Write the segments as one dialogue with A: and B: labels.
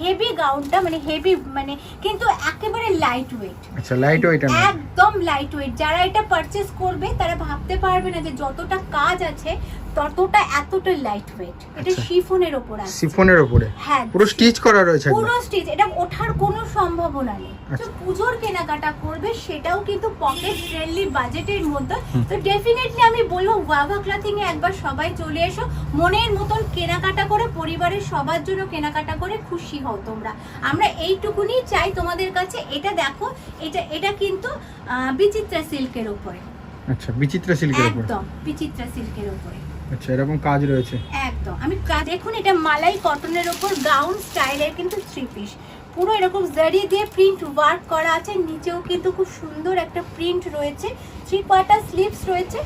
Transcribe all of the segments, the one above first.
A: Heavy গাউনটা মানে heavy মানে কিন্তু একেবারে লাইট ওয়েট
B: আচ্ছা লাইট ওয়েট
A: একদম লাইট ওয়েট যারা এটা পারচেজ করবে তারা ভাবতে পারবে না যে যতটা কাজ আছে ততটা এতটা লাইট ওয়েট এটা
B: আচ্ছা।
A: শিফনের ওপর আছে।
B: সিফনের উপরে
A: হ্যাঁ।
B: পুরো স্টিচ করা রয়েছে
A: পুরো স্টিচ এটা ওঠার কোনো সম্ভাবনা নেই। তো
B: আচ্ছা।
A: পুজোর কেনাকাটা করবে সেটাও কিন্তু পকেট ফ্রেন্ডলি বাজেটের মধ্যে। তো ডেফিনেটলি আমি বলব ওয়াভা ক্লথিং এ একবার সবাই চলে এসো মনের মতন কেনাকাটা করে পরিবারের সবার জন্য কেনাকাটা করে খুশি হও তোমরা। আমরা এইটুকুনি চাই তোমাদের কাছে। এটা দেখো এটা এটা কিন্তু বিচিত্রা সিল্কের উপরে।
B: আচ্ছা বিচিত্র সিল্কের উপরে।
A: একদম বিচিত্রা সিল্কের উপরে।
B: আচ্ছা এরকম কাজ রয়েছে?
A: একদম। আমি দেখুন, এটা মালাই কটনের ওপর গাউন স্টাইলের কিন্তু থ্রি পিস পুরো এরকম জারি দিয়ে প্রিন্ট ওয়ার্ক করা আছে। নিচেও কিন্তু খুব সুন্দর একটা প্রিন্ট রয়েছে। থ্রি কোয়ার্টার স্লিভস রয়েছে।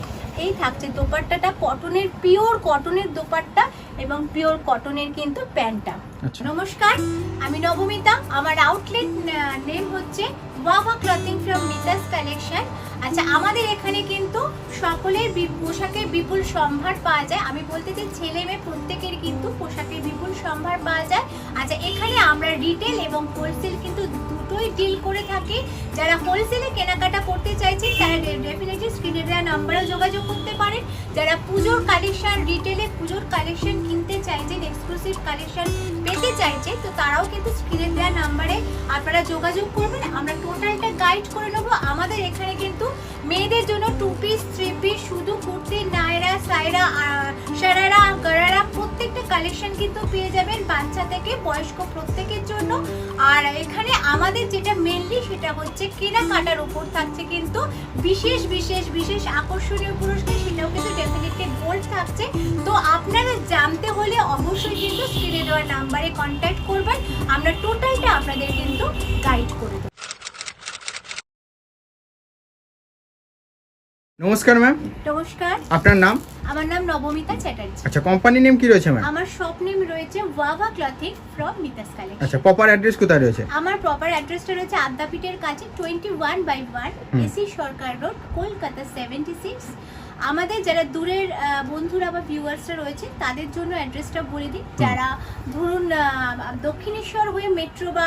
A: এই থাকছে দোপাট্টাটা। কটনের পিওর কটনের দোপাট্টা। এবং পিওর কটনের কিন্তু প্যান্টটা।
B: আচ্ছা।
A: নমস্কার আমি নবমিতা। আমার আউটলেট নেম হচ্ছে ওয়াভা ক্লথিং ফ্রম মিতাস কালেকশন আচ্ছা আমাদের এখানে কিন্তু সকলের পোশাকের বিপুল সম্ভার পাওয়া যায়। আমি বলতে চাই ছেলে মেয়ে প্রত্যেকের কিন্তু পোশাকের বিপুল সম্ভার পাওয়া যায়। আচ্ছা এখানে আমরা রিটেল এবং হোলসেল কিন্তু দুটোই ডিল করে থাকি, যারা হোলসেলে কেনাকাটা করতে চাইছেন তারা ডেফিনেটলি স্ক্রিনে দেওয়া নাম্বারেও যোগাযোগ করতে পারেন যারা পুজোর কালেকশন রিটেলে পুজোর কালেকশন কিনতে চাইছেন এক্সক্লুসিভ কালেকশন পেতে চাইছে, তো তারাও কিন্তু স্ক্রিনে দেওয়া নাম্বারে আপনারা যোগাযোগ করবেন। আমরা টোটালটা গাইড করে নেব। আমাদের এখানে কিন্তু মেয়েদের জন্য টু পিস থ্রি পিস শুধু কুর্তি, নায়রা সাইরা সারারা, গারারা প্রত্যেকটা কালেকশন কিন্তু পেয়ে যাবেন বাচ্চা থেকে বয়স্ক প্রত্যেকের জন্য। আর এখানে আমাদের যেটা মেনলি সেটা হচ্ছে কেনাকাটার উপর থাকছে কিন্তু বিশেষ বিশেষ বিশেষ আকর্ষণীয় পুরস্কার সেটাও কিন্তু ডেফিনেটলি গোল্ড থাকছে। তো আপনারা জানতে হলে অবশ্যই কিন্তু স্ক্রিনে দেওয়ার নাম্বারে কন্ট্যাক্ট করবেন। আমরা টোটালটা আপনাদের কিন্তু গাইড করে দেবো।
B: নমস্কার ম্যাম
A: নমস্কার।
B: আপনার নাম?
A: আমার নাম নবমিতা চ্যাটার্জি।
B: আচ্ছা কোম্পানি নেম কি রয়েছে ম্যাম
A: আমার শপ নেম রয়েছে ওয়াভা ক্লথিং ফ্রম মিতাস কালেকশন
B: আচ্ছা প্রপার অ্যাড্রেস কোথায় রয়েছে?
A: আমার প্রপার অ্যাড্রেসটা রয়েছে আদ্যাপীঠের কাছে twenty one by one. AC Sarkar road Kolkata seventy six আমাদের যারা দূরের বন্ধুরা বা ভিউয়ার্সরা রয়েছে তাদের জন্য অ্যাড্রেসটা বলে দিই। যারা ধরুন দক্ষিণেশ্বর হয়ে মেট্রো বা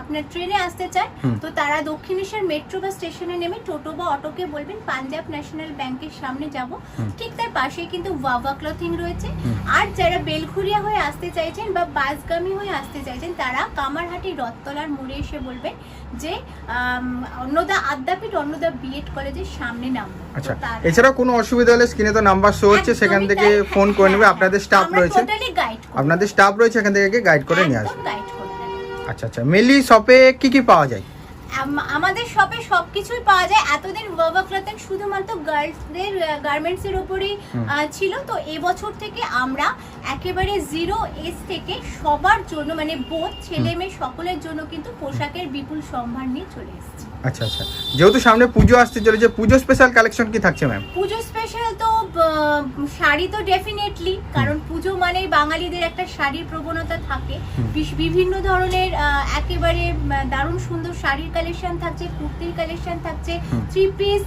A: আপনার ট্রেনে আসতে
B: চায়
A: তো তারা দক্ষিণেশ্বর মেট্রো বা স্টেশনে নেমে টোটো বা অটোকে বলবেন পাঞ্জাব ন্যাশনাল ব্যাংকের সামনে যাব। ঠিক তার পাশেই কিন্তু ওয়াভা ক্লথিং রয়েছে। আর যারা বেলঘুরিয়া হয়ে আসতে চাইছেন বা বাসগামী হয়ে আসতে চাইছেন তারা কামারহাটি রথতলার মোড়ে এসে বলবেন যে অন্নদা আদ্যাপীঠ অন্নদা বিএড কলেজের সামনে নামবো।
B: আচ্ছা
A: তো তার-
B: এছাড়াও কোনো অসুবিধা হলে স্ক্রিনে তো নাম্বার শো হচ্ছে সেখান থেকে ফোন করে নেবে।
A: হ্যাঁ,
B: আপনাদের
A: হ্যাঁ।
B: স্টাফ রয়েছে। আপনাদের স্টাফ রয়েছে এখান থেকে গাইড করে নিয়ে আসবে। আচ্ছা আচ্ছা। মেনলি শপে কি কি পাওয়া যায়?
A: আমাদের শপে সবকিছুই পাওয়া যায়। এতদিন ওয়ার্ক ক্লথিং শুধুমাত্র গার্লসদের গার্মেন্টস এর উপরেই ছিল। তো এবছর থেকে আমরা একেবারে জিরো এজ থেকে সবার জন্য মানে বোধ ছেলে মেয়ে সকলের জন্য কিন্তু পোশাকের বিপুল সম্ভার নিয়ে চলে এসেছি।
B: আচ্ছা আচ্ছা। যেহেতু সামনে পুজো আসতে চলেছে পুজো স্পেশাল কালেকশন কি থাকছে ম্যাম
A: পুজো স্পেশাল তো শাড়ি তো ডেফিনেটলি কারণ পুজো মানেই বাঙালিদের একটা শাড়ির প্রবণতা থাকে। বিভিন্ন ধরনের একেবারে দারুণ সুন্দর শাড়ির কালেকশন থাকছে কুর্তির কালেকশন থাকছে থ্রি পিস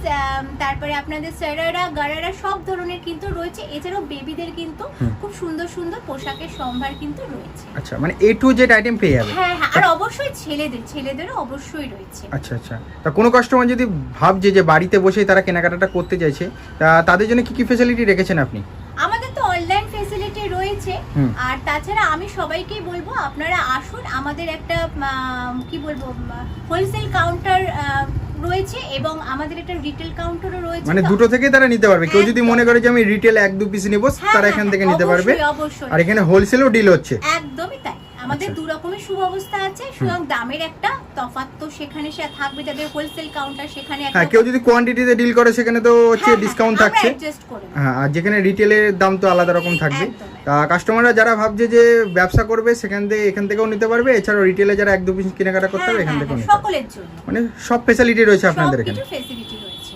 A: তারপরে আপনাদের সারারা গারারা সব ধরনের কিন্তু রয়েছে। এছাড়াও বেবিদের কিন্তু সুন্দর সুন্দর পোশাকের সম্ভার কিন্তু রয়েছে।
B: আচ্ছা মানে এ টু জেড আইটেম পেয়ে যাবে।
A: হ্যাঁ হ্যাঁ আর অবশ্যই ছেলেদের ছেলেদেরও অবশ্যই রয়েছে।
B: আচ্ছা আচ্ছা। তা কোনো কাস্টমার যদি ভাবছে যে বাড়িতে বসেই তারা কেনাকাটাটা করতে চাইছে তা তাদের জন্য কি কি ফেসিলিটি রেখেছেন আপনি?
A: আমাদের তো অনলাইন ফেসিলিটি রয়েছে। আর তাছাড়া আমি সবাইকেই বলব আপনারা আসুন আমাদের একটা কি বলব হোলসেল কাউন্টার রয়েছে এবং আমাদের একটা রিটেল কাউন্টারও রয়েছে
B: মানে দুটো থেকেই তারা নিতে পারবে। কেউ যদি মনে করে যে আমি রিটেল এক দু পিস নিবো তারা
A: হ্যাঁ,
B: এখান থেকে
A: হ্যাঁ,
B: নিতে পারবে। আর এখানে হোলসেলও ডিল হচ্ছে।
A: একদমই তাই। আমাদের
B: আচ্ছা।
A: দু রকমের সুব্যবস্থা আছে সুতরাং দামের একটা তফাৎ তো সেখানে সে থাকবে যাদের হোলসেল কাউন্টার সেখানে
B: হ্যাঁ কেউ যদি কোয়ান্টিটিতে ডিল করে সেখানে তো হচ্ছে
A: হ্যাঁ,
B: ডিসকাউন্ট
A: হ্যাঁ,
B: থাকছে। হ্যাঁ আর যেখানে রিটেলের দাম তো আলাদা রকম থাকবে। তা কাস্টমাররা যারা ভাবছে যে ব্যবসা করবে সেখান থেকে এখান থেকেও নিতে পারবে এছাড়াও রিটেলে যারা এক দু পিস কেনাকাটা করতে হবে
A: হ্যাঁ,
B: এখান থেকেও পারবে।
A: সকলের জন্য।
B: মানে সব ফেসিলিটি রয়েছে আপনাদের এখানে।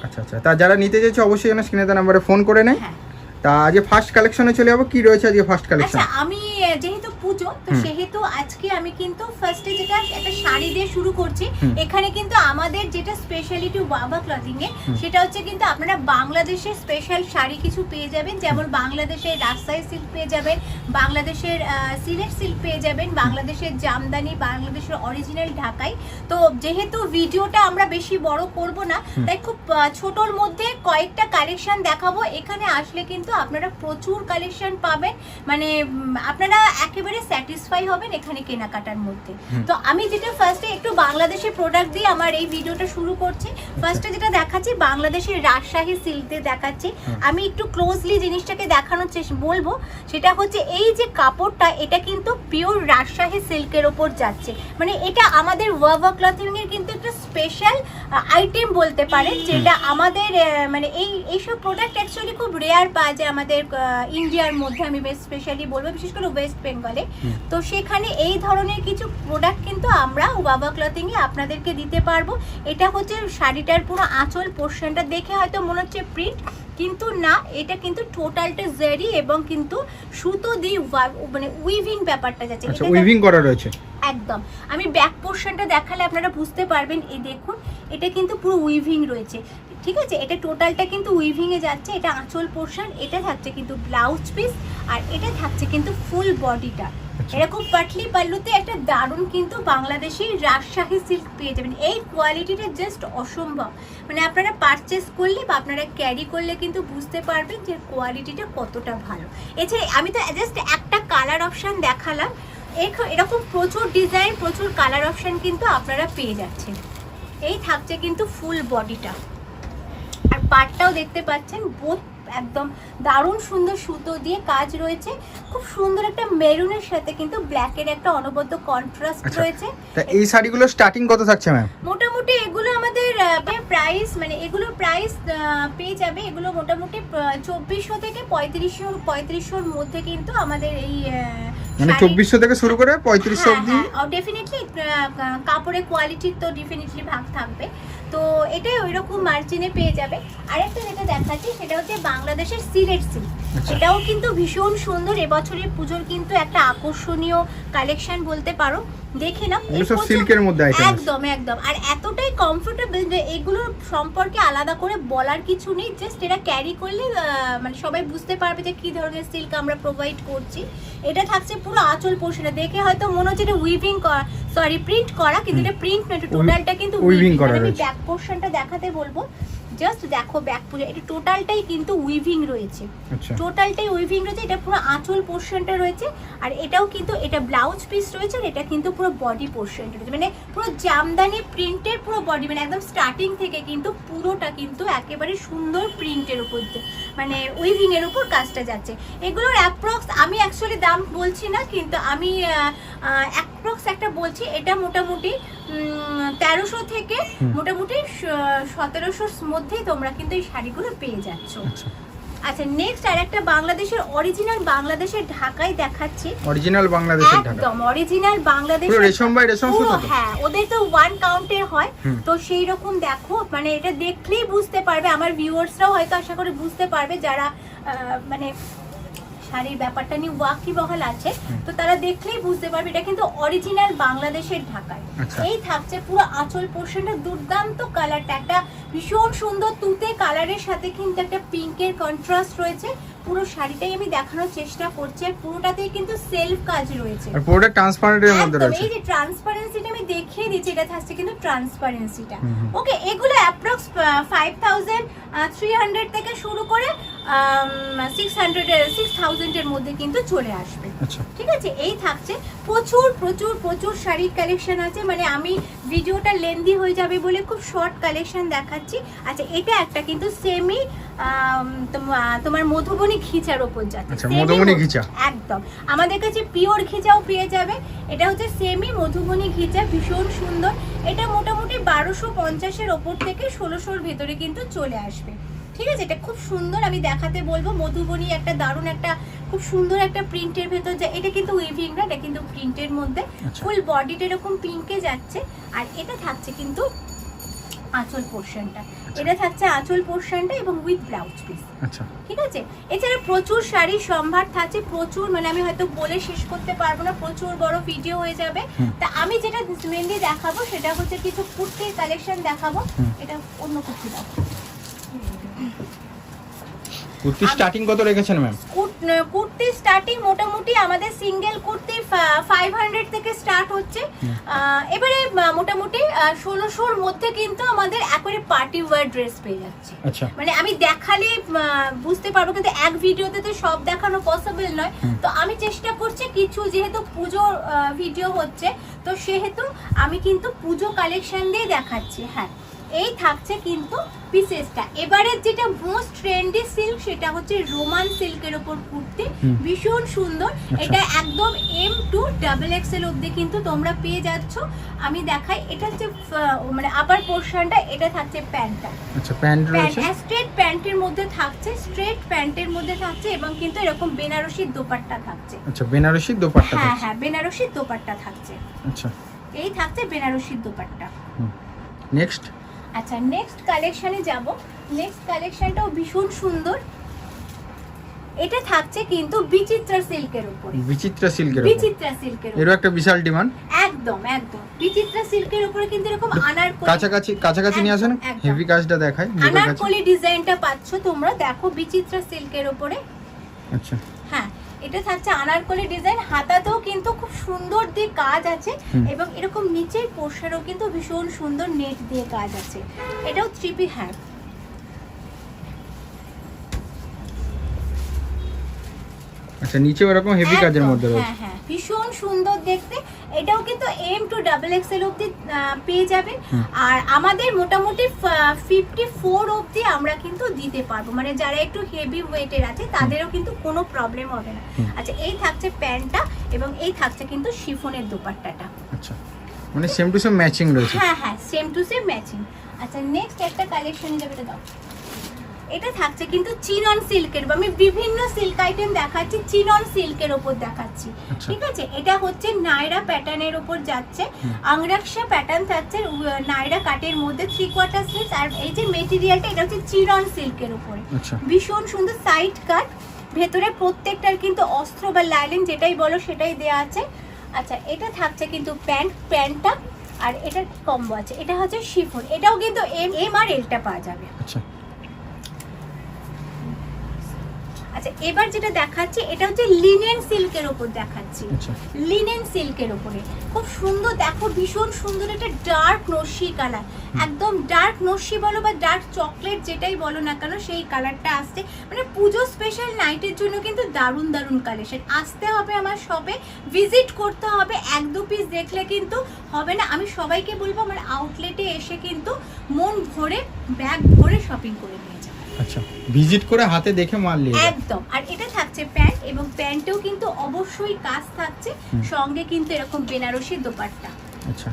B: আচ্ছা আচ্ছা তা যারা নিতে চাইছে অবশ্যই যেন স্ক্রিনে নাম্বারে ফোন করে নেয়। তা আজকে ফার্স্ট কালেকশনে চলে যাব। কি রয়েছে আজকে ফার্স্ট কালেকশন
A: আচ্ছা আমি যেহেতু পুজো তো সেহেতু আজকে আমি কিন্তু ফার্স্টে যেটা একটা শাড়ি দিয়ে শুরু করছি এখানে কিন্তু আমাদের যেটা স্পেশালিটি ওয়াবা ক্লথিং এ সেটা হচ্ছে কিন্তু আপনারা বাংলাদেশের স্পেশাল শাড়ি কিছু পেয়ে যাবেন যেমন বাংলাদেশের রাজশাহী সিল্ক পেয়ে যাবেন বাংলাদেশের সিলেট সিল্ক পেয়ে যাবেন বাংলাদেশের জামদানি বাংলাদেশের অরিজিনাল ঢাকাই। তো যেহেতু ভিডিওটা আমরা বেশি বড় করব না তাই খুব ছোটর মধ্যে কয়েকটা কালেকশন দেখাবো। এখানে আসলে কিন্তু আপনারা প্রচুর কালেকশন পাবেন। মানে আপনারা একেবারে স্যাটিসফাই হবেন এখানে কেনাকাটার মধ্যে। তো আমি যেটা ফার্স্টে একটু বাংলাদেশের প্রোডাক্ট দিয়ে আমার এই ভিডিওটা শুরু করছি। ফার্স্টে যেটা দেখাচ্ছি বাংলাদেশের রাজশাহী সিল্কে দেখাচ্ছি। আমি একটু ক্লোজলি জিনিসটাকে দেখানোর চেষ্টা বলব সেটা হচ্ছে এই যে কাপড়টা এটা কিন্তু পিওর রাজশাহী সিল্কের ওপর যাচ্ছে। মানে এটা আমাদের ওয়ার্বা ক্লথিং এর কিন্তু একটা স্পেশাল আইটেম বলতে পারেন যেটা আমাদের মানে এই এইসব প্রোডাক্ট অ্যাকচুয়ালি খুব রেয়ার পাওয়া যায়। আমাদের ইন্ডিয়ার মধ্যে আমি স্পেশালি বলব বিশেষ করে ওয়েস্ট বেঙ্গলে তো সেখানে এই ধরনের কিছু প্রোডাক্ট কিন্তু আমরা ওয়াবা ক্লথিং এ আপনাদেরকে দিতে পারব। এটা হচ্ছে শাড়িটার পুরো আঁচল পোর্শনটা দেখে হয়তো মনে হচ্ছে প্রিন্ট কিন্তু না এটা কিন্তু টোটালটা জেরি এবং কিন্তু সুতো দিয়ে মানে উইভিং ব্যাপারটা যাচ্ছে।
B: আচ্ছা উইভিং করা রয়েছে।
A: একদম। আমি ব্যাক পোর্শনটা দেখালে আপনারা বুঝতে পারবেন এই দেখুন এটা কিন্তু পুরো উইভিং রয়েছে। ঠিক আছে? এটা টোটালটা কিন্তু উইভিংয়ে যাচ্ছে এটা আঁচল পোর্শন এটা থাকছে কিন্তু ব্লাউজ পিস আর এটা থাকছে কিন্তু ফুল বডিটা। এরকম পাটলি পাল্লুতে একটা দারুণ কিন্তু বাংলাদেশি রাজশাহী সিল্ক পেয়ে যাবেন। এই কোয়ালিটিটা জাস্ট অসম্ভব। মানে আপনারা পারচেস করলে বা আপনারা ক্যারি করলে কিন্তু বুঝতে পারবেন যে কোয়ালিটিটা কতটা ভালো। এছাড়া আমি তো জাস্ট একটা কালার অপশান দেখালাম। এরকম প্রচুর ডিজাইন প্রচুর কালার অপশান কিন্তু আপনারা পেয়ে যাচ্ছেন। এই থাকছে কিন্তু ফুল বডিটা পাটটাও দেখতে পাচ্ছেন। বোথ একদম দারুণ সুন্দর সুতো দিয়ে কাজ রয়েছে। খুব সুন্দর একটা মেরুনের সাথে কিন্তু ব্ল্যাকের একটা অনবদ্য কন্ট্রাস্ট
B: আচ্ছা।
A: রয়েছে।
B: এই শাড়িগুলো স্টার্টিং কত থাকছে ম্যাম
A: মোটামুটি এগুলো আমাদের প্রাইস মানে এগুলোর প্রাইস পেয়ে যাবে। এগুলো মোটামুটি চব্বিশশো থেকে পঁয়ত্রিশশো পঁয়ত্রিশশোর মধ্যে কিন্তু আমাদের এই
B: মানে চব্বিশশো থেকে শুরু করে পঁয়ত্রিশশো
A: হ্যাঁ,
B: অবধি?
A: হ্যাঁ, ডেফিনেটলি কাপড়ের কোয়ালিটির তো ডেফিনেটলি ভাগ থাকবে। তো এটাই ওই রকম মার্জিনে পেয়ে যাবে। আরেকটা যেটা দেখাচ্ছি সেটা হচ্ছে বাংলাদেশের সিলেট সিল্ক
B: আচ্ছা।
A: এটাও কিন্তু ভীষণ সুন্দর। এবছরের পুজোর কিন্তু একটা আকর্ষণীয় কালেকশন বলতে পারো। দেখে নাও
B: এগুলো সিল্কের মধ্যে
A: একদম একদম। আর এতটাই কমফোর্টেবল যে এগুলোর সম্পর্কে আলাদা করে বলার কিছু নেই জাস্ট এটা ক্যারি করলে মানে সবাই বুঝতে পারবে যে কি ধরনের সিল্ক আমরা প্রোভাইড করছি। এটা থাকছে পুরো আঁচল পোষণে। দেখে হয়তো মনে হচ্ছে এটা উইভিং করা সরি প্রিন্ট করা কিন্তু এটা প্রিন্ট না এটা টোটালটা কিন্তু উইভিং
B: করা
A: আমি ব্যাক পোরশনটা দেখাতে বলব। জাস্ট দেখো ব্যাক পোর্শন এটা টোটালটাই কিন্তু উইভিং রয়েছে।
B: আচ্ছা।
A: টোটালটাই উইভিং রয়েছে এটা পুরো আঁচল পোর্শনটা রয়েছে আর এটাও কিন্তু এটা ব্লাউজ পিস রয়েছে আর এটা কিন্তু পুরো বডি পোর্শনটা রয়েছে। মানে পুরো জামদানি প্রিন্টের পুরো বডি মানে একদম স্টার্টিং থেকে কিন্তু পুরোটা কিন্তু একেবারে সুন্দর প্রিন্টের উপর দিয়ে- মানে উইভিং এর উপর কাজটা যাচ্ছে। এগুলোর অ্যাপ্রক্স আমি অ্যাকচুয়ালি দাম বলছি না কিন্তু আমি অ্যাপ্রক্স একটা বলছি এটা মোটামুটি তেরোশো থেকে মোটামুটি সতেরোশোর মধ্যেই তোমরা কিন্তু এই শাড়িগুলো পেয়ে যাচ্ছ।
B: আচ্ছা।
A: আচ্ছা নেক্সট আর একটা বাংলাদেশের অরিজিনাল বাংলাদেশের ঢাকায় দেখাচ্ছি।
B: অরিজিনাল বাংলাদেশের
A: একদম অরিজিনাল বাংলাদেশ
B: রেশম বাই রেশম সুতো
A: হ্যাঁ ওদের তো ওয়ান কাউন্টের হয়। তো সেই রকম দেখো মানে এটা দেখলেই বুঝতে পারবে আমার ভিউয়ার্সরাও হয়তো আশা করি বুঝতে পারবে যারা মানে শাড়ির ব্যাপারটা নিয়ে ওয়াকিবহাল আছে তো তারা দেখলেই বুঝতে পারবে এটা কিন্তু অরিজিনাল বাংলাদেশের ঢাকায়।
B: আচ্ছা।
A: এই থাকছে পুরো আঁচল পোর্শনটা দুর্দান্ত কালারটা একটা ভীষণ সুন্দর তুতে কালারের সাথে কিন্তু একটা পিঙ্কের কন্ট্রাস্ট রয়েছে। পুরো শাড়িটাই আমি দেখানোর চেষ্টা করছি আর পুরোটাতেই কিন্তু সেলফ কাজ রয়েছে।
B: আর পুরোটা ট্রান্সপারেন্টের মধ্যে
A: একদম
B: রয়েছে।
A: এই যে ট্রান্সপারেন্সিটা আমি দেখিয়ে দিচ্ছি এটা থাকছে কিন্তু ট্রান্সপারেন্সিটা। ওকে এগুলো approx five thousand three hundred থেকে শুরু করে সিক্স হান্ড্রেড সিক্স থাউজেন্ডের মধ্যে কিন্তু চলে আসবে।
B: আচ্ছা।
A: ঠিক আছে? এই থাকছে। প্রচুর প্রচুর প্রচুর শাড়ির কালেকশন আছে। মানে আমি ভিডিওটা লেন্দি হয়ে যাবে বলে খুব শর্ট কালেকশন দেখাচ্ছি। আচ্ছা এটা একটা কিন্তু সেমি তোমার মধুবনী ঘিচার ওপর যাচ্ছে।
B: আচ্ছা, মধুবনী
A: মধু- একদম। আমাদের কাছে পিওর ঘিচাও পেয়ে যাবে। এটা হচ্ছে সেমি মধুবনী ঘিচা ভীষণ সুন্দর। এটা মোটামুটি বারোশো পঞ্চাশের ওপর থেকে ষোলোশোর ভেতরে কিন্তু চলে আসবে। ঠিক আছে? এটা খুব সুন্দর আমি দেখাতে বলব। মধুবনী একটা দারুণ একটা খুব সুন্দর একটা প্রিন্টের ভেতর যা এটা কিন্তু উইভিং না এটা কিন্তু প্রিন্টের মধ্যে
B: আচ্ছা।
A: ফুল বডিটা এরকম পিঙ্কে যাচ্ছে। আর এটা থাকছে কিন্তু আঁচল পোর্শনটা এটা থাকছে আঁচল পোর্শনটা এবং উইথ ব্লাউজ পিস
B: আচ্ছা।
A: ঠিক আছে? এছাড়া প্রচুর শাড়ি সম্ভার থাকছে প্রচুর মানে আমি হয়তো বলে শেষ করতে পারব না প্রচুর বড় ভিডিও হয়ে যাবে। তা আমি যেটা মেনলি দেখাবো সেটা হচ্ছে কিছু কুর্তির কালেকশন দেখাবো। এটা অন্য কুর্তি দাও
B: কুর্তি স্টার্টিং কত রেখেছেন ম্যাম
A: কুর্তি স্টার্টিং মোটামুটি আমাদের সিঙ্গেল কুর্তি ফাইভ হান্ড্রেড থেকে স্টার্ট হচ্ছে। এবারে মোটামুটি ষোলোশোর মধ্যে কিন্তু আমাদের একবারে পার্টি ওয়ার ড্রেস পেয়ে যাচ্ছে।
B: আচ্ছা।
A: মানে আমি দেখালে বুঝতে পারব কিন্তু এক ভিডিওতে তো সব দেখানো পসিবল নয়। তো আমি চেষ্টা করছি কিছু যেহেতু পুজো ভিডিও হচ্ছে তো সেহেতু আমি কিন্তু পুজো কালেকশন দিয়ে দেখাচ্ছি হ্যাঁ। এই থাকছে কিন্তু পিসেসটা। এবারে যেটা মোস্ট ট্রেন্ডি সিল্ক সেটা হচ্ছে রোমান সিল্কের ওপর কুর্তি। ভীষণ সুন্দর।
B: আচ্ছা।
A: এটা একদম এম টু ডাবল এক্সেল অবধি কিন্তু তোমরা পেয়ে যাচ্ছ। আমি দেখাই এটা হচ্ছে মানে আপার পোর্শনটা এটা থাকছে প্যান্টটা।
B: আচ্ছা প্যান্ট রয়েছে?
A: স্ট্রেট প্যান্টের মধ্যে থাকছে স্ট্রেট প্যান্টের মধ্যে থাকছে এবং কিন্তু এরকম বেনারসির দোপাট্টা থাকছে।
B: আচ্ছা বেনারসি দোপাট্টা
A: হ্যাঁ হ্যাঁ বেনারসির দোপাট্টা থাকছে।
B: আচ্ছা।
A: এই থাকছে বেনারসির দোপাট্টা।
B: নেক্সট
A: আচ্ছা নেক্সট কালেকশানে যাব। নেক্সট কালেকশনটাও ভীষণ সুন্দর। এটা থাকছে কিন্তু বিচিত্রা সিল্কের উপরে।
B: বিচিত্রা সিল্কের
A: বিচিত্রা সিল্কের
B: এরও একটা বিশাল ডিমান্ড।
A: একদম একদম। বিচিত্রা সিল্কের উপরে কিন্তু এরকম আনারকলি
B: কাছাকাছি কাছাকাছি নিয়ে আসেন। হেভি কাজটা দেখায়
A: আনারকলি ডিজাইনটা পাচ্ছ তোমরা। দেখো বিচিত্রা সিল্কের উপরে।
B: আচ্ছা।
A: এটা থাকছে আনারকলি ডিজাইন। হাতাতেও কিন্তু খুব সুন্দর দিয়ে কাজ আছে এবং এরকম নিচের পোর্শনেও কিন্তু ভীষণ সুন্দর নেট দিয়ে কাজ আছে। এটাও থ্রিপি হ্যাঁ
B: আচ্ছা নিচে এরকম হেভি কাজের মধ্যে রয়েছে।
A: হ্যাঁ হ্যাঁ ভীষণ সুন্দর দেখতে। এটাও কিন্তু এম টু ডাবল এক্সেল অবধি পেয়ে যাবেন। আর আমাদের মোটামুটি ফিফটি ফোর অবধি আমরা কিন্তু দিতে পারব। মানে যারা একটু হেভি ওয়েটের আছে তাদেরও কিন্তু কোনো প্রবলেম হবে না। আচ্ছা এই থাকছে প্যান্টটা এবং এই থাকছে কিন্তু শিফনের দোপাট্টাটা।
B: আচ্ছা। মানে সেম টু সেম ম্যাচিং রয়েছে।
A: হ্যাঁ হ্যাঁ সেম টু সেম ম্যাচিং আচ্ছা নেক্সট একটা কালেকশন যাবে এটা দাও। এটা থাকছে কিন্তু চিনন সিল্কের আমি বিভিন্ন সিল্ক আইটেম দেখাচ্ছি চিনন সিল্কের ওপর দেখাচ্ছি।
B: আচ্ছা।
A: ঠিক আছে? এটা হচ্ছে নাইরা প্যাটার্নের ওপর যাচ্ছে। আংরাক্সা প্যাটার্ন থাকছে নাইরা কাটের মধ্যে থ্রি কোয়ার্টার স্লিভস আর এই যে মেটেরিয়ালটা এটা হচ্ছে চিনন সিল্কের উপরে।
B: আচ্ছা।
A: ভীষণ সুন্দর সাইড কাট ভেতরে প্রত্যেকটার কিন্তু অস্ত্র বা লাইলিং যেটাই বলো সেটাই দেয়া আছে। আচ্ছা এটা থাকছে কিন্তু প্যান্ট প্যান্টটা আর এটার কম্বো আছে। এটা হচ্ছে শিফন। এটাও কিন্তু এম এম আর এলটা পাওয়া যাবে।
B: আচ্ছা।
A: আচ্ছা এবার যেটা দেখাচ্ছি এটা হচ্ছে লিনেন সিল্কের ওপর দেখাচ্ছি। লিনেন সিল্কের ওপরে খুব সুন্দর দেখো ভীষণ সুন্দর একটা ডার্ক নস্যি কালার একদম ডার্ক নস্যি বলো বা ডার্ক চকলেট যেটাই বলো না কেন সেই কালারটা আসছে। মানে পুজো স্পেশাল নাইটের জন্য কিন্তু দারুণ দারুণ কালেকশন আসতে হবে আমার শপে ভিজিট করতে হবে এক দু পিস দেখলে কিন্তু হবে না। আমি সবাইকে বলব আমার আউটলেটে এসে কিন্তু মন ভরে ব্যাগ ভরে শপিং করে
B: আচ্ছা। ভিজিট করে হাতে দেখে মাল নিয়ে
A: একদম। আর এটা থাকছে প্যান্ট এবং প্যান্টেও কিন্তু অবশ্যই কাজ থাকছে। সঙ্গে কিন্তু এরকম বেনারসি দোপাট্টা।
B: আচ্ছা।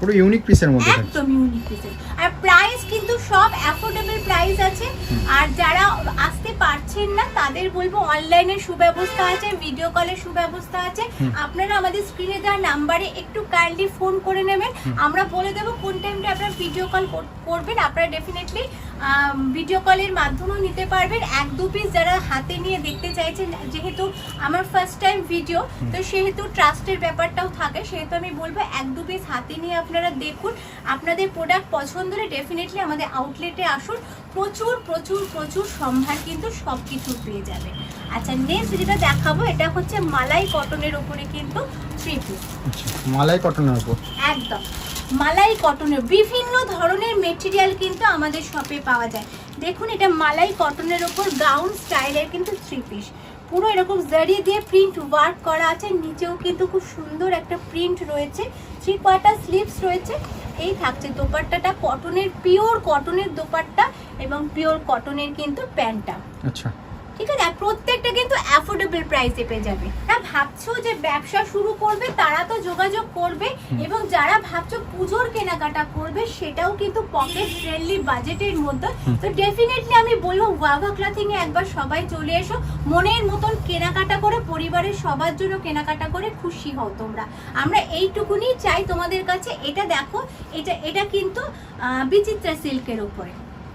B: পুরো ইউনিক পিসের মধ্যে
A: একদম ইউনিক পিসেস আর প্রাইস কিন্তু সব অ্যাফোর্ডেবল প্রাইস আছে। আর যারা আসতে পারছেন না তাদের বলব অনলাইনের সুব্যবস্থা আছে ভিডিও কলের সুব্যবস্থা আছে। আপনারা আমাদের স্ক্রিনে দেওয়া নাম্বারে একটু কাইন্ডলি ফোন করে নেবেন। আমরা বলে দেবো কোন টাইমটা আপনারা ভিডিও কল করবেন। আপনারা ডেফিনেটলি ভিডিও কলের মাধ্যমেও নিতে পারবেন। এক দু পিস যারা হাতে নিয়ে দেখতে চাইছেন যেহেতু আমার ফার্স্ট টাইম ভিডিও তো সেহেতু ট্রাস্টের ব্যাপারটাও থাকে সেহেতু আমি বলব এক দু পিস হাতে নিয়ে আপনারা দেখুন আপনাদের প্রোডাক্ট পছন্দ হলে ডেফিনেটলি আমাদের আউটলেটে আসুন। প্রচুর প্রচুর প্রচুর সম্ভার কিন্তু সব কিছু পেয়ে যাবে আচ্ছা নেক্সট যেটা দেখাবো এটা হচ্ছে মালাই কটনের উপরে কিন্তু থ্রি পিস
B: আচ্ছা মালাই কটনের উপর।
A: একদম। মালাই কটনের বিভিন্ন ধরনের মেটেরিয়াল কিন্তু আমাদের শপে পাওয়া যায়। দেখুন এটা মালাই কটনের ওপর গাউন স্টাইলের কিন্তু থ্রি পিস পুরো এরকম জারি দিয়ে প্রিন্ট ওয়ার্ক করা আছে নিচেও কিন্তু খুব সুন্দর একটা প্রিন্ট রয়েছে। থ্রি কোয়ার্টার স্লিভস রয়েছে। এই থাকছে দোপাট্টাটা, কটনের পিওর কটনের দোপাট্টা এবং পিওর কটনের কিন্তু প্যান্টটা।
B: আচ্ছা।
A: ঠিক আছে? আর প্রত্যেকটা কিন্তু অ্যাফোর্ডেবল প্রাইসে পেয়ে যাবে। যারা ভাবছ যে ব্যবসা শুরু করবে তারা তো যোগাযোগ করবে এবং যারা ভাবছ পুজোর কেনাকাটা করবে সেটাও কিন্তু পকেট ফ্রেন্ডলি বাজেটের মধ্যে। তো ডেফিনেটলি আমি বলব ওয়াভা ক্লথিং এ একবার সবাই চলে এসো। মনের মতন কেনাকাটা করে পরিবারের সবার জন্য কেনাকাটা করে খুশি হও তোমরা। আমরা এইটুকুনি চাই তোমাদের কাছে। এটা দেখো এটা এটা কিন্তু বিচিত্রা সিল্কের উপরে।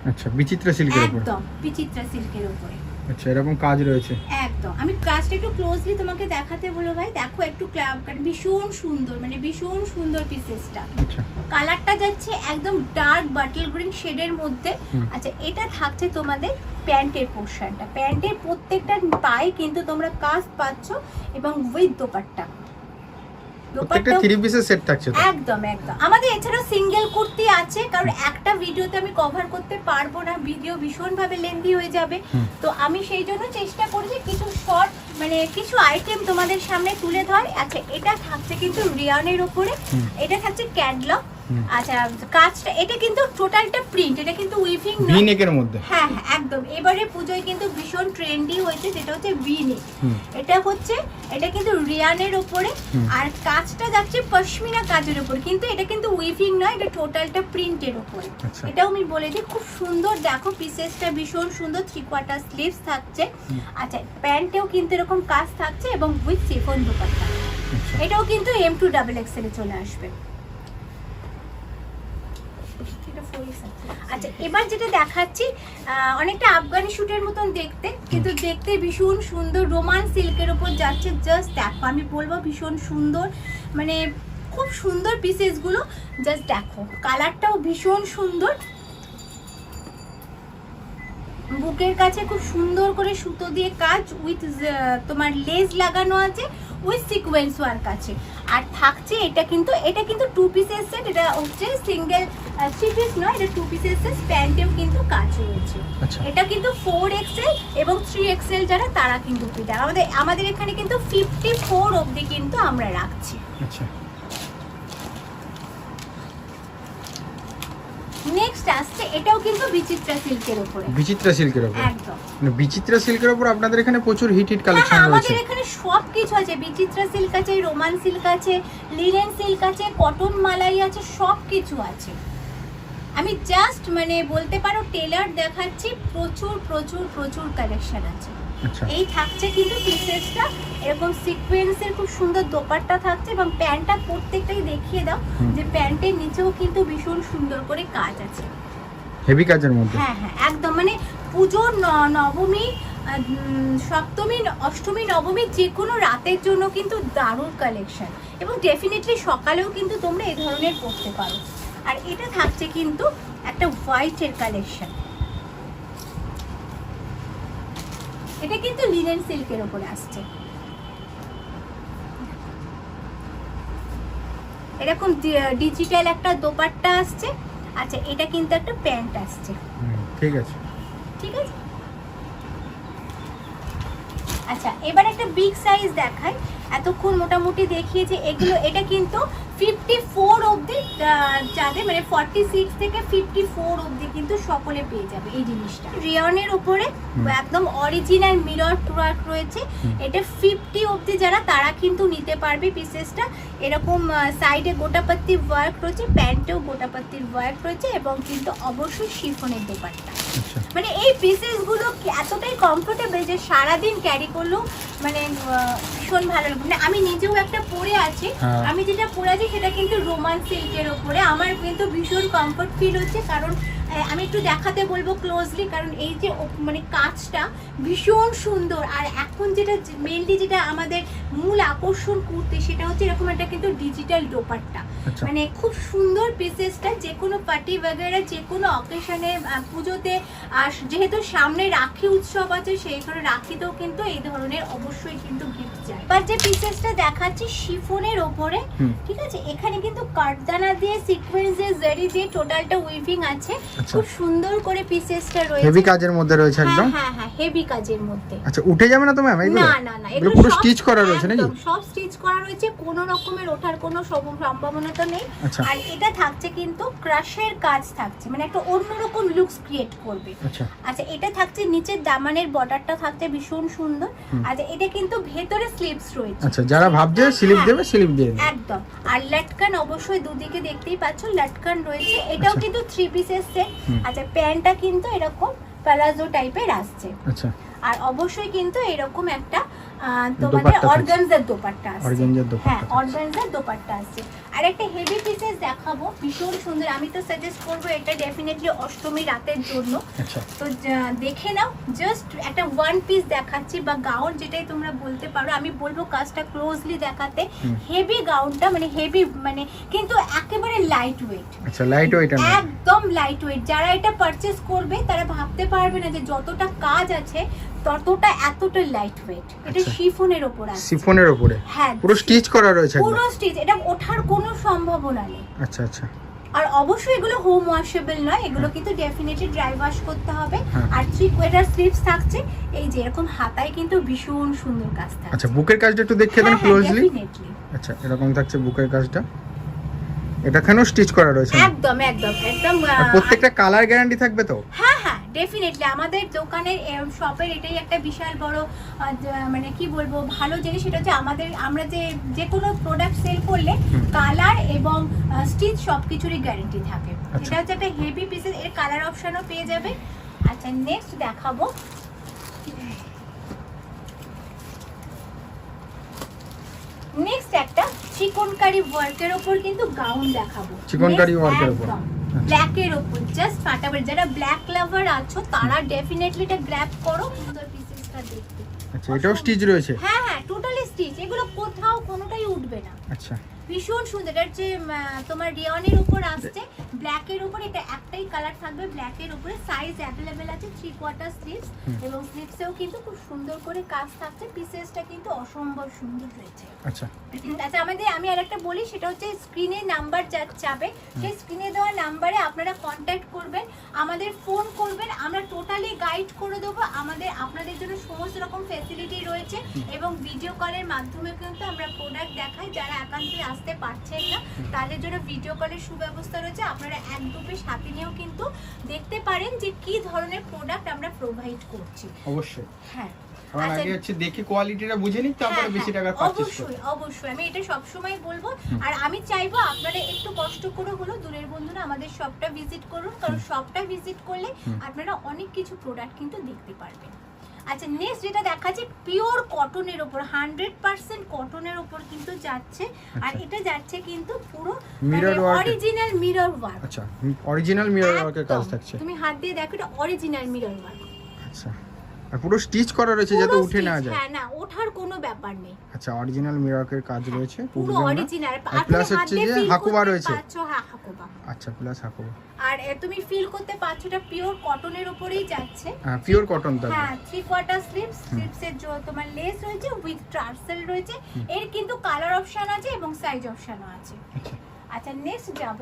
B: আচ্ছা বিচিত্রা সিল্কের উপর।
A: একদম বিচিত্রা সিল্কের উপরে।
B: আচ্ছা এরকম কাজ রয়েছে।
A: একদম। আমি কাজটা একটু ক্লোজলি তোমাকে দেখাতে বলব ভাই। দেখো একটু ক্লাব ভীষণ সুন্দর মানে ভীষণ সুন্দর পিসেসটা
B: আচ্ছা।
A: কালারটা যাচ্ছে একদম ডার্ক বাটল গ্রিন শেডের মধ্যে। আচ্ছা এটা থাকছে তোমাদের প্যান্টের পোর্শনটা প্যান্টের প্রত্যেকটা পায়ে কিন্তু তোমরা কাজ পাচ্ছ এবং উইথ দোপাট্টা।
B: প্রত্যেকটা থ্রি পিসের সেট থাকছে
A: একদম একদম। আমাদের এছাড়াও সিঙ্গেল কুর্তি আছে কারণ একটা ভিডিওতে আমি কভার করতে পারব না ভিডিও ভীষণভাবে লেন্দি হয়ে যাবে। তো আমি সেই জন্য চেষ্টা করেছি কিছু শর্ট মানে কিছু আইটেম তোমাদের সামনে তুলে ধর আচ্ছা এটা থাকছে কিন্তু রিয়ানের উপরে। এটা থাকছে ক্যাডলগ
B: হুম।
A: আচ্ছা কাজটা এটা কিন্তু টোটালটা প্রিন্ট এটা কিন্তু উইভিং
B: ভি নেকের মধ্যে।
A: হ্যাঁ হ্যাঁ একদম। এবারে পুজোয় কিন্তু ভীষণ ট্রেন্ডি হয়েছে যেটা হচ্ছে ভি নেক এটা হচ্ছে এটা কিন্তু রিয়ানের ওপরে আর কাজটা যাচ্ছে পশমিনা কাজের উপর কিন্তু এটা কিন্তু উইভিং নয় এটা টোটালটা প্রিন্টের উপরে।
B: আচ্ছা।
A: এটাও আমি বলে দিই খুব সুন্দর দেখো পিসেসটা ভীষণ সুন্দর থ্রি কোয়ার্টার স্লিভস থাকছে আচ্ছা প্যান্টেও কিন্তু এরকম কাজ থাকছে এবং উইথ সিফন দোপাট্টা।
B: আচ্ছা।
A: এটাও কিন্তু এম টু ডাবল এক্সেলে চলে আসবে। আচ্ছা এবার যেটা দেখাচ্ছি অনেকটা আফগানি শুটের মতন দেখতে কিন্তু দেখতে ভীষণ সুন্দর। রোমান সিল্কের উপর যাচ্ছে জাস্ট দেখো আমি বলব ভীষণ সুন্দর। মানে খুব সুন্দর পিসেসগুলো জাস্ট দেখো। কালারটাও ভীষণ সুন্দর। বুকের কাছে খুব সুন্দর করে সুতো দিয়ে কাজ উইথ তোমার লেস লাগানো আছে উইথ সিকোয়েন্স ওয়ার্ক আছে। আর থাকছে এটা কিন্তু এটা কিন্তু টু পিসের সেট এটা হচ্ছে সিঙ্গেল থ্রি পিস নয় এটা টু পিসের সেট প্যান্টেও কিন্তু কাজ রয়েছে।
B: আচ্ছা।
A: এটা কিন্তু ফোর এক্সেল এবং থ্রি এক্সেল যারা তারা কিন্তু পেয়ে যাবে। আমাদের আমাদের এখানে কিন্তু ফিফটি ফোর অবধি কিন্তু আমরা রাখছি।
B: আচ্ছা।
A: আসছে এটাও কিন্তু বিচিত্রা সিল্কের উপরে।
B: বিচিত্রা সিল্কের উপর?
A: একদম।
B: মানে বিচিত্রা সিল্কের উপর আপনাদের এখানে প্রচুর হিট হিট
A: হ্যাঁ,
B: কালেকশন
A: হ্যাঁ,
B: রয়েছে।
A: আমাদের এখানে সব কিছু আছে। বিচিত্রা সিল্ক আছে রোমান সিল্ক আছে লিনেন সিল্ক আছে কটন মালাই আছে সব কিছু আছে। আমি জাস্ট মানে বলতে পারো টেলার দেখাচ্ছি প্রচুর প্রচুর প্রচুর কালেকশন আছে।
B: আচ্ছা।
A: এই থাকছে কিন্তু পিসেসটা এরকম সিকোয়েন্সের খুব সুন্দর দোপাট্টা থাকছে এবং প্যান্টটা প্রত্যেকটাই দেখিয়ে দাও যে প্যান্টের নিচেও কিন্তু ভীষণ সুন্দর করে কাজ আছে।
B: হেভি কাজের মধ্যে?
A: হ্যাঁ হ্যাঁ একদম। মানে পুজোর ন- নবমী সপ্তমী, অষ্টমী, নবমী যে কোনো রাতের জন্য কিন্তু দারুণ কালেকশন এবং ডেফিনেটলি সকালেও কিন্তু তোমরা এই ধরনের করতে পারো। আর এটা থাকছে কিন্তু একটা হোয়াইটের কালেকশন এটা কিন্তু লিনেন সিল্কের ওপরে আসছে। এরকম ডিজিটাল একটা দোপাট্টা আসছে। আচ্ছা এটা কিন্তু একটা প্যান্ট আসছে।
B: ঠিক আছে।
A: ঠিক আছে? আচ্ছা এবার একটা বিগ সাইজ দেখাই। এতক্ষণ মোটামুটি দেখিয়েছে এগুলো এটা কিন্তু ফিফটি ফোর অবধি যাদের মানে ফর্টি সিক্স থেকে ফিফটি ফোর অবধি কিন্তু সকলে পেয়ে যাবে এই জিনিসটা। রিয়নের উপরে একদম অরিজিনাল মিরর ওয়ার্ক রয়েছে। এটা ফিফটি অবধি যারা তারা কিন্তু নিতে পারবে পিসেসটা এরকম সাইডে গোটাপাত্তি ওয়ার্ক রয়েছে প্যান্টেও গোটাপাত্তির ওয়ার্ক রয়েছে এবং কিন্তু অবশ্যই শিফনের দোপাট্টা।
B: আচ্ছা।
A: মানে এই পিসেসগুলো এতটাই কমফোর্টেবল যে সারাদিন ক্যারি করলেও মানে ভীষণ ভালো মানে আমি নিজেও একটা পরে আছি।
B: হ্যাঁ।
A: আমি যেটা পরে আছি সেটা কিন্তু রোমান সিল্কের ওপরে। আমার কিন্তু ভীষণ কমফোর্ট ফিল হচ্ছে কারণ আমি একটু দেখাতে বলব ক্লোজলি কারণ এই যে মানে কাজটা ভীষণ সুন্দর। আর এখন যেটা মেনলি যেটা আমাদের মূল আকর্ষণ করতে সেটা হচ্ছে এরকম একটা কিন্তু ডিজিটাল দোপাট্টা।
B: আচ্ছা।
A: মানে খুব সুন্দর পিসেসটা যে কোনো পার্টি বাগেরা যে কোনো অকেশনে পুজোতে আর যেহেতু সামনে রাখি উৎসব আছে সেই কারণে রাখিতেও কিন্তু এই ধরনের অবশ্যই কিন্তু গিফট এবার যে পিসেসটা দেখাচ্ছি শিফনের ওপরে ঠিক আছে? এখানে কিন্তু কাঠদানা দিয়ে সিকোয়েন্স দিয়ে জারি দিয়ে টোটালটা উইভিং আছে।
B: আচ্ছা।
A: খুব সুন্দর করে পিসেসটা রয়েছে।
B: হেভি কাজের মধ্যে রয়েছে
A: হ্যাঁ
B: একদম?
A: হ্যাঁ হ্যাঁ হেভি কাজের মধ্যে।
B: আচ্ছা উঠে যাবে না তো ম্যাম এগুলো
A: না না না
B: এগুলো পুরো স্টিচ করা রয়েছে নাকি?
A: সব স্টিচ করা রয়েছে। কোনো রকমের ওঠার কোনো সম্ভাবনা তো নেই।
B: আচ্ছা।
A: আর এটা থাকছে কিন্তু ক্রাশের কাজ থাকছে। মানে একটা অন্যরকম লুকস ক্রিয়েট করবে।
B: আচ্ছা।
A: আচ্ছা এটা থাকছে নিচের দামানের বর্ডারটা থাকছে ভীষণ সুন্দর। আচ্ছা এটা কিন্তু ভেতরে স্লিপস রয়েছে।
B: আচ্ছা যারা ভাবছে স্লিপ
A: হ্যাঁ।
B: দেবে স্লিপ দিয়ে দেবে।
A: একদম। আর লটকান অবশ্যই দুদিকে দেখতেই পাচ্ছ লটকান রয়েছে। এটাও
B: আচ্ছা।
A: কিন্তু থ্রি পিসের সেট আচ্ছা প্যান্টটা কিন্তু এরকম প্যালাজো টাইপের আসছে।
B: আচ্ছা।
A: আর অবশ্যই কিন্তু এরকম একটা তোমাদের। অর্গানজার দোপাট্টা আসছে। হ্যাঁ। অর্গানজার দোপাট্টা আসছে। আর একটা হেভি পিসেস দেখাবো। ভীষণ সুন্দর। আমি তো সাজেস্ট করব এটা ডেফিনেটলি অষ্টমী রাতের জন্য।
B: আচ্ছা।
A: তো দেখে নাও। জাস্ট একটা ওয়ান পিস দেখাচ্ছি বা গাউন যেটাই তোমরা বলতে পারো। আমি বলব কাজটা ক্লোজলি দেখাতে। হেভি গাউনটা মানে হেভি মানে কিন্তু একেবারে লাইট ওয়েট
B: আচ্ছা লাইট ওয়েট
A: একদম লাইট ওয়েট যারা এটা পারচেস করবে তারা ভাবতে পারবে না যে যতটা কাজ আছে ততটা এতটা লাইট ওয়েট এটা
B: আচ্ছা।
A: শিফনের ওপর আছে।
B: সিফনের ওপরে?
A: হ্যাঁ।
B: পুরো স্টিচ করা রয়েছে
A: পুরো স্টিচ এটা ওঠার কোনো সম্ভাবনা নেই।
B: আচ্ছা আচ্ছা।
A: আর অবশ্যই এগুলো হোম ওয়াশেবল নয় এগুলো কিন্তু ডেফিনেটলি ড্রাই ওয়াশ করতে হবে।
B: হ্যাঁ।
A: আর থ্রি কোয়ার্টার স্লিভস থাকছে এই যে এরকম হাতায় কিন্তু ভীষণ সুন্দর কাজ থাকছে
B: আচ্ছা বুকের কাজটা একটু দেখে দেন
A: হ্যাঁ, হ্যাঁ,
B: ক্লোজলি
A: definitely।
B: আচ্ছা এরকম থাকছে বুকের কাজটা। এটাখানেও স্টিচ করা রয়েছে?
A: একদম একদম একদম
B: প্রত্যেকটা কালার গ্যারান্টি থাকবে তো?
A: হ্যাঁ হ্যাঁ ডেফিনেটলি আমাদের দোকানের শপের এটাই একটা বিশাল বড় মানে কি বলব ভালো জিনিস সেটা হচ্ছে আমাদের আমরা যে যে কোনো প্রোডাক্ট সেল করলে কালার এবং স্টিচ সব কিছুরই গ্যারেন্টি থাকে।
B: আচ্ছা।
A: এটা হচ্ছে একটা হেভি পিসেস এর কালার অপশনও পেয়ে যাবে। আচ্ছা নেক্সট দেখাবো। নেক্সট একটা চিকনকারি ওয়ার্কের ওপর কিন্তু গাউন দেখাবো।
B: চিকনকারি
A: Next,
B: work
A: ব্ল্যাকের ওপর জাস্ট ফাটাফাট যারা ব্ল্যাক লাভার আছো তারা ডেফিনেটলি এটা গ্র্যাব করো সুন্দর পিসেসটা দেখতে।
B: আচ্ছা এটাও স্টিচ রয়েছে?
A: হ্যাঁ হ্যাঁ টোটালি স্টিচ এগুলো কোথাও কোনোটাই উঠবে না।
B: আচ্ছা।
A: ভীষণ সুন্দর। এটা হচ্ছে উম, আহ, তোমার রিয়নের উপর আসছে ব্ল্যাকের উপর এটা একটাই কালার থাকবে ব্ল্যাকের উপরে সাইজ অ্যাভেলেবেল আছে থ্রি কোয়ার্টার স্লিভস এবং স্লিভসেও কিন্তু খুব সুন্দর করে কাজ থাকছে পিসেসটা কিন্তু অসম্ভব সুন্দর হয়েছে।
B: আচ্ছা।
A: আচ্ছা আমাদের আমি আরেকটা বলি সেটা হচ্ছে স্ক্রিনে নাম্বার যাবে সেই স্ক্রিনে দেওয়া নাম্বারে আপনারা কন্ট্যাক্ট করবেন আমাদের ফোন করবেন আমরা টোটালি গাইড করে দেবো আমাদের আপনাদের জন্য সমস্ত রকম ফেসিলিটি রয়েছে এবং ভিডিও কলের মাধ্যমে কিন্তু আমরা প্রোডাক্ট দেখাই যারা একান্তে আসতে পারছেন না। তাদের জন্য ভিডিও কলের সুব্যবস্থা রয়েছে। আপনারা এক হাতে নিয়েও কিন্তু দেখতে পারেন যে কি ধরনের প্রোডাক্ট আমরা প্রোভাইড করছি।
B: অবশ্যই।
A: হ্যাঁ। আচ্ছা,
B: আগে হচ্ছে দেখে কোয়ালিটিটা বুঝে নিই তারপরে
A: হ্যাঁ,
B: বেশি
A: হ্যাঁ,
B: টাকা পারচেজ
A: অবশ্যই অবশ্যই। আমি এটা সবসময় বলব। আর আমি চাইব আপনারা একটু কষ্ট করে হলো দূরের বন্ধুরা আমাদের শপটা ভিজিট করুন। কারণ শপটা ভিজিট করলে আপনারা অনেক কিছু প্রোডাক্ট কিন্তু দেখতে পারবেন। আচ্ছা নেক্সট যেটা দেখাচ্ছে পিওর কটনের উপর হান্ড্রেড পার্সেন্ট কটনের উপর কিন্তু যাচ্ছে। আর
B: আচ্ছা।
A: এটা যাচ্ছে কিন্তু পুরো। অরিজিনাল মিরর ওয়ার্ক
B: আচ্ছা অরিজিনাল মিরর ওয়ার্কের কাজ থাকছে।
A: তুমি হাত দিয়ে দেখো এটা অরিজিনাল মিরর ওয়ার্ক
B: আচ্ছা। পুরো স্টিচ করা রয়েছে যাতে উঠে না যায়।
A: হ্যাঁ না ওঠার কোনো ব্যাপার নেই।
B: আচ্ছা অরিজিনাল মিররের কাজ রয়েছে
A: পুরো অরিজিনাল
B: আর প্লাস হচ্ছে যে হাকুবা রয়েছে।
A: হ্যাঁ হাকুবা।
B: আচ্ছা প্লাস হাকুবা।
A: আর তুমি ফিল করতে পারছ এটা পিওর কটনের উপরেই যাচ্ছে।
B: হ্যাঁ পিওর কটন থাকবে
A: হ্যাঁ থ্রি কোয়ার্টার স্লিভস স্লিভসের যে তোমার লেস রয়েছে উইথ ট্রার্সেল রয়েছে। এর কিন্তু কালার অপশন আছে এবং সাইজ অপশনও আছে।
B: আচ্ছা।
A: আচ্ছা নেক্সট যাব।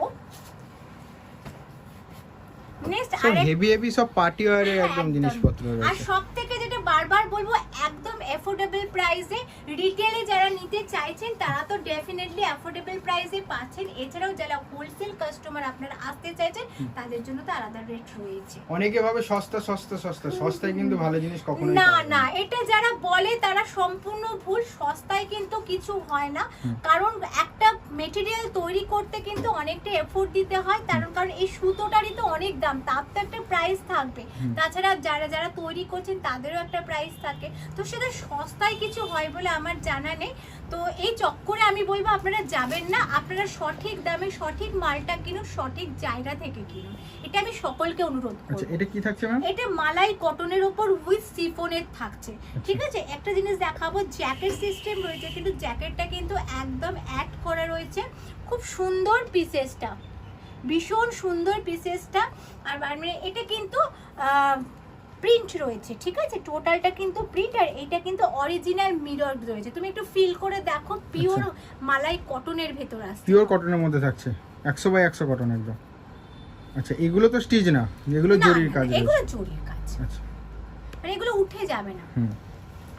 A: নেক্সট
B: হেভি হেভি সব পার্টি ওয়ারের
A: হ্যাঁ,
B: একদম। জিনিসপত্র
A: আর
B: রয়েছে
A: সব থেকে যেটা বারবার বলব একদম অ্যাফোর্ডেবল প্রাইসে রিটেলে যারা নিতে চাইছেন তারা তো ডেফিনেটলি অ্যাফোর্ডেবল প্রাইসে পাচ্ছেন। এছাড়াও যারা হোলসেল কাস্টমার আপনারা আসতে চাইছেন তাদের জন্য তো আলাদা রেট রয়েছে।
B: অনেকে ভাবে সস্তা সস্তা সস্তা। সস্তায় কিন্তু ভালো জিনিস কখনোই
A: না না এটা যারা বলে তারা সম্পূর্ণ ভুল সস্তায় কিন্তু কিছু হয় না। কারণ একটা মেটেরিয়াল তৈরি করতে কিন্তু অনেকটা এফোর্ট দিতে হয় কারণ কারণ এই সুতোটারই তো অনেক দাম তার তো একটা প্রাইস থাকবে। তাছাড়া যারা যারা তৈরি করছেন তাদেরও একটা প্রাইস থাকে। তো সেটা সস্তায় কিছু হয় বলে আমার জানা নেই। তো এই চক্করে আমি বলব আপনারা যাবেন না আপনারা সঠিক দামে সঠিক মালটা কিনুন সঠিক জায়গা থেকে কিনুন। এটা আমি সকলকে অনুরোধ
B: আচ্ছা
A: করব
B: এটা কি থাকছে ম্যাম
A: এটা মালাই কটনের উপর উইথ সিফনের থাকছে। ঠিক আছে? একটা জিনিস দেখাবো জ্যাকেট সিস্টেম রয়েছে কিন্তু জ্যাকেটটা কিন্তু একদম অ্যাড করা রয়েছে। খুব সুন্দর পিসেসটা ভীষণ সুন্দর পিসেসটা আর মানে এটা কিন্তু প্রিন্ট রয়েছে ঠিক আছে? টোটালটা কিন্তু প্রিন্ট আর এইটা কিন্তু অরিজিনাল মিরর রয়েছে। তুমি একটু ফিল করে দেখো পিওর মালাই কটনের ভেতর আসছে।
B: পিওর কটনের মধ্যে থাকছে। একশো বাই একশো কটন একদম। আচ্ছা এগুলো তো স্টিচ না এগুলো জরির কাজ
A: এগুলো জরির কাজ।
B: আচ্ছা।
A: মানে এগুলো উঠে যাবে না।
B: হুম।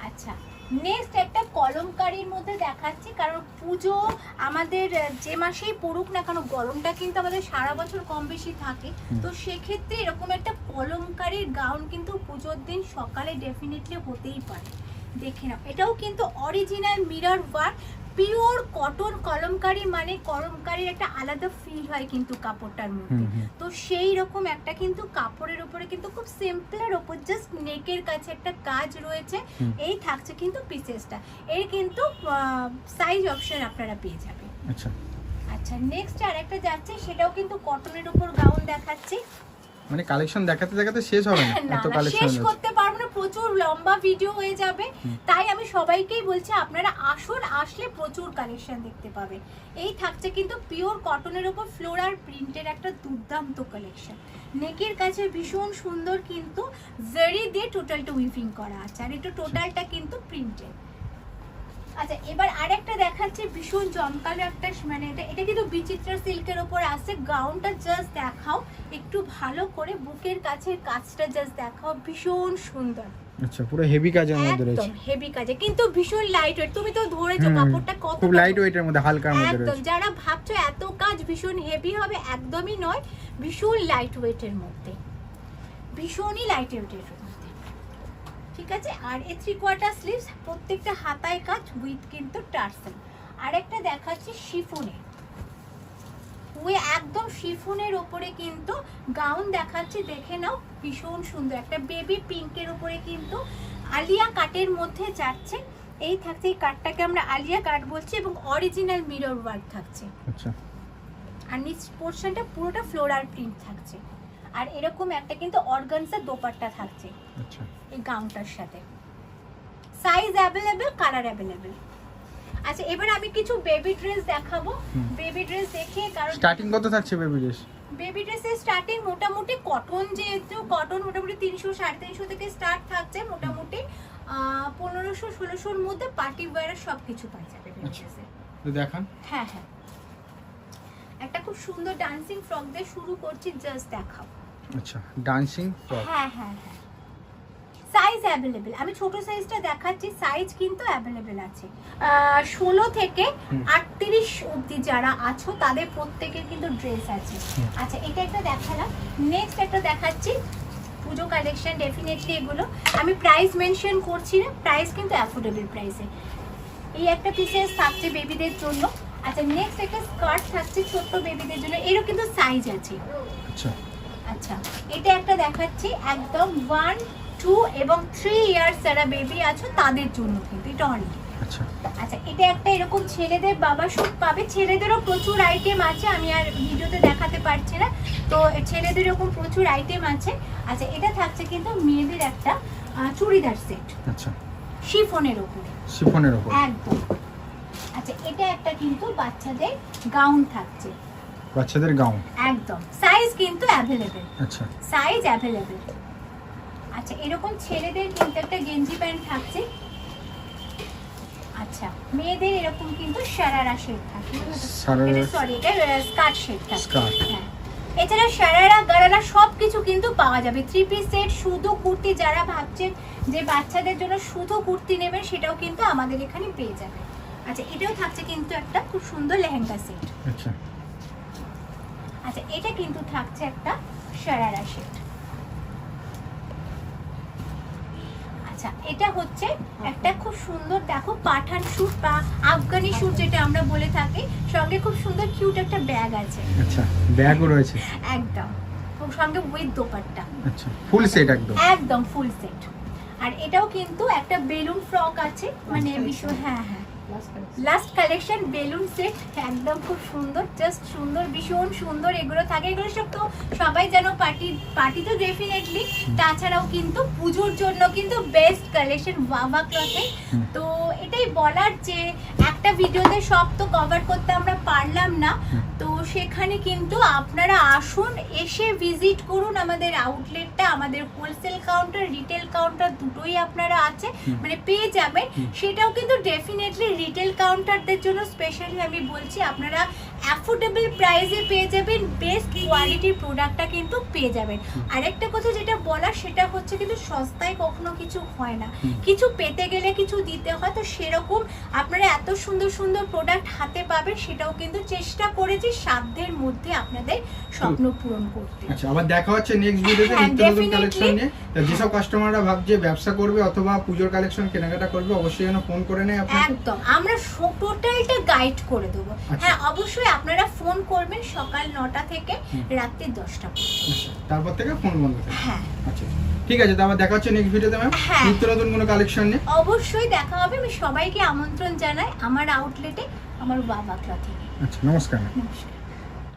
A: আচ্ছা নেক্সট একটা কলমকারির মধ্যে দেখাচ্ছি কারণ পুজো আমাদের যে মাসেই পড়ুক না কারণ গরমটা কিন্তু আমাদের সারা বছর কম বেশি থাকে। তো সেক্ষেত্রে এরকম একটা কলমকারির গাউন কিন্তু পুজোর দিন সকালে ডেফিনেটলি হতেই পারে। দেখে নাও। এটাও কিন্তু original mirror work pure cotton kalamkari মানে কলমকারির একটা আলাদা ফিল হয় কিন্তু কাপড়টার মধ্যে। তো সেই রকম একটা কিন্তু কাপড়ের উপরে কিন্তু খুব সিম্পলের ওপর জাস্ট নেকের কাছে একটা কাজ রয়েছে। এই থাকছে কিন্তু পিসেসটা এর কিন্তু সাইজ অপশন আপনারা পেয়ে যাবেন।
B: আচ্ছা।
A: আচ্ছা নেক্সট আরেকটা যাচ্ছে সেটাও কিন্তু কটনের উপর গাউন দেখাচ্ছি।
B: মানে কালেকশন দেখাতে দেখাতে শেষ হবে না। এত কালেকশন
A: শেষ করতে পারব না প্রচুর লম্বা ভিডিও হয়ে যাবে। তাই আমি সবাইকেই বলছি আপনারা আসুন আসলে প্রচুর কালেকশন দেখতে পাবেন এই থাকছে কিন্তু পিওর কটনের উপর ফ্লোরার প্রিন্টের একটা দুর্দান্ত কালেকশন নেকের কাছে ভীষণ সুন্দর কিন্তু জেরি দিয়ে টোটালটা উইভিং করা আছে। আর এটা টোটালটা কিন্তু প্রিন্টেড আচ্ছা এবার আরেকটা দেখাচ্ছে ভীষণ জমকালো একটা মানে এটা এটা কিন্তু বিচিত্রা সিল্কের ওপর আছে। গাউনটা জাস্ট দেখাও। একটু ভালো করে বুকের কাছে কাজটা জাস্ট দেখাও। ভীষণ সুন্দর।
B: আচ্ছা পুরো হেভি কাজের মধ্যে রয়েছে।
A: একদম হেভি কাজে। কিন্তু ভীষণ লাইট ওয়েট তুমি তো ধরেছো কাপড়টা কত
B: খুব লাইট ওয়েটের মধ্যে হালকার মধ্যে
A: একদম। যারা ভাবছ এত কাজ ভীষণ হেভি হবে একদমই নয়। ভীষণ লাইট ওয়েটের মধ্যে। ভীষণই লাইট ওয়েটের ঠিক আছে? আর এই থ্রি কোয়ার্টার স্লিভস প্রত্যেকটা হাতায় কাজ উইথ কিন্তু টার্সেল। আরেকটা দেখাচ্ছি শিফনের। ওই একদম শিফনের ওপরে কিন্তু গাউন দেখাচ্ছি দেখে নাও ভীষণ সুন্দর। একটা বেবি পিঙ্কের উপরে কিন্তু আলিয়া কাটের মধ্যে যাচ্ছে। এই থাকছে এই কাটটাকে আমরা আলিয়া কাট বলছি এবং অরিজিনাল মিরর ওয়ার্ক থাকছে।
B: আচ্ছা।
A: আর নিচ পোর্শনটা পুরোটা ফ্লোরাল প্রিন্ট থাকছে। আর এরকম একটা কিন্তু অর্গানসের দোপাট্টা থাকছে।
B: আচ্ছা।
A: এই গাউনটার সাথে। সাইজ অ্যাভেলেবেল কালার অ্যাভেলেবেল আচ্ছা এবার আমি কিছু বেবি ড্রেস দেখাবো। বেবি ড্রেস দেখে কারণ
B: স্টার্টিং কত থাকছে বেবি ড্রেস
A: বেবি ড্রেসের স্টার্টিং মোটামুটি কটন যেহেতু কটন মোটামুটি তিনশো সাড়ে তিনশো থেকে স্টার্ট থাকছে মোটামুটি। পনেরোশো ষোলোশোর মধ্যে পার্টি ওয়ারের সব কিছু পাই যাবে
B: আচ্ছা।
A: dress এ।
B: তো দেখান।
A: হ্যাঁ হ্যাঁ। একটা খুব সুন্দর ডান্সিং ফ্রক দিয়ে শুরু করছি জাস্ট দেখাও
B: আচ্ছা ডান্সিং ফ্রক
A: হ্যাঁ হ্যাঁ হ্যাঁ। সাইজ অ্যাভেলেবেল আমি ছোট সাইজটা দেখাচ্ছি সাইজ কিন্তু অ্যাভেলেবেল আছে। ষোলো থেকে। আটত্রিশ অবধি যারা আছো তাদের প্রত্যেকের কিন্তু ড্রেস আছে। আচ্ছা এটা একটা দেখালাম। নেক্সট একটা দেখাচ্ছি। পুজো কালেকশন ডেফিনেটলি এগুলো। আমি প্রাইস মেনশন করছি না প্রাইস কিন্তু অ্যাফোর্ডেবল প্রাইসে এই একটা পিসেস থাকছে বেবিদের জন্য। আচ্ছা নেক্সট একটা স্কার্ট থাকছে ছোট্ট বেবিদের জন্য। এরও কিন্তু সাইজ আছে।
B: আচ্ছা।
A: আচ্ছা এটা একটা দেখাচ্ছি। একদম ওয়ান টু এবং থ্রি ইয়ার্স যারা বেবি আছো তাদের জন্য কিন্তু এটা অনলি
B: আচ্ছা।
A: আচ্ছা এটা একটা এরকম ছেলেদের বাবা শুট পাবে। ছেলেদেরও প্রচুর আইটেম আছে আমি আর ভিডিওতে দেখাতে পারছি না। তো ছেলেদের এরকম প্রচুর আইটেম আছে। আচ্ছা এটা থাকছে কিন্তু মেয়েদের একটা চুড়িদার সেট
B: আচ্ছা।
A: শিফনের ওপরে।
B: শিফনের ওপর।
A: একদম। আচ্ছা এটা একটা কিন্তু বাচ্চাদের গাউন থাকছে।
B: বাচ্চাদের গাউন
A: একদম। সাইজ কিন্তু অ্যাভেলেবেল
B: আচ্ছা।
A: সাইজ অ্যাভেলেবেল আচ্ছা এরকম ছেলেদের কিন্তু একটা গেঞ্জি প্যান্ট থাকছে। আচ্ছা মেয়েদের এরকম কিন্তু সারারা শেড থাকে। সরি এটা স্কার্ট শেড থাকে। হ্যাঁ। এছাড়া সারারা গারারা সব কিছু কিন্তু পাওয়া যাবে। থ্রি পিস সেট শুধু কুর্তি যারা ভাবছেন যে বাচ্চাদের জন্য শুধু কুর্তি নেবেন সেটাও কিন্তু আমাদের এখানে পেয়ে যাবে। আচ্ছা এটাও থাকছে কিন্তু একটা খুব সুন্দর লেহেঙ্গা সেট
B: আচ্ছা।
A: আচ্ছা এটা কিন্তু থাকছে একটা সারারা সেট আচ্ছা এটা হচ্ছে একটা খুব সুন্দর দেখো পাঠান স্যুট বা আফগানি স্যুট যেটা আমরা বলে থাকি। সঙ্গে খুব সুন্দর কিউট একটা ব্যাগ আছে।
B: আচ্ছা ব্যাগও রয়েছে।
A: একদম। খুব সঙ্গে উইথ দোপাট্টা।
B: আচ্ছা ফুল সেট একদম।
A: একদম ফুল সেট আর এটাও কিন্তু একটা বেলুন ফ্রক আছে মানে বিশ্ব হ্যাঁ হ্যাঁ। লাস্ট কালেকশন বেলুন সেট একদম খুব সুন্দর জাস্ট সুন্দর ভীষণ সুন্দর এগুলো থাকে এগুলো সব তো সবাই যেন পার্টি পার্টি তো ডেফিনেটলি তাছাড়াও কিন্তু পুজোর জন্য কিন্তু বেস্ট কালেকশন বাবা ক্লথে তো এটাই বলার যে একটা ভিডিওতে সব তো কভার করতে আমরা পারলাম না। তো সেখানে কিন্তু আপনারা আসুন এসে ভিজিট করুন আমাদের আউটলেটটা আমাদের হোলসেল কাউন্টার রিটেল কাউন্টার দুটোই আপনারা আছে মানে পেয়ে যাবেন। সেটাও কিন্তু ডেফিনেটলি রিটেল কাউন্টারদের জন্য স্পেশালি আমি বলছি আপনারা অ্যাফোর্ডেবল প্রাইসে পেয়ে যাবেন বেস্ট কোয়ালিটির প্রোডাক্টটা কিন্তু পেয়ে যাবেন। আরেকটা কথা যেটা বলার সেটা হচ্ছে কিন্তু সস্তায় কখনো কিছু হয় না। কিছু পেতে গেলে কিছু দিতে হয় তো সেরকম আপনারা এত সুন্দর সুন্দর প্রোডাক্ট হাতে পাবেন সেটাও কিন্তু চেষ্টা করেছি সাধ্যের মধ্যে আপনাদের স্বপ্ন পূরণ করতে।
B: আচ্ছা আবার দেখা হচ্ছে নেক্সট ভিডিওতে
A: হ্যাঁ,
B: নিত্য নতুন কালেকশন নিয়ে। যেসব কাস্টমাররা ভাবছে ব্যবসা করবে অথবা পুজোর কালেকশন কেনাকাটা করবে অবশ্যই যেন ফোন করে নেয়
A: একদম। আমরা টোটালটা গাইড করে দেবো।
B: আচ্ছা।
A: হ্যাঁ অবশ্যই আপনারা ফোন করবেন সকাল নটা থেকে রাত্রি দশটা পর্যন্ত।
B: আচ্ছা, তারপর থেকে ফোন বন্ধ
A: হ্যাঁ।
B: আচ্ছা ঠিক আছে তারপর দেখা হচ্ছে নেক্সট ভিডিওতে ম্যাম। নিত্য নতুন কোনো কালেকশন নিয়ে?
A: অবশ্যই দেখা হবে আমি সবাইকে আমন্ত্রণ জানাই আমার আউটলেটে আমার বাবা থেকে।
B: আচ্ছা নমস্কার
A: নমস্কার।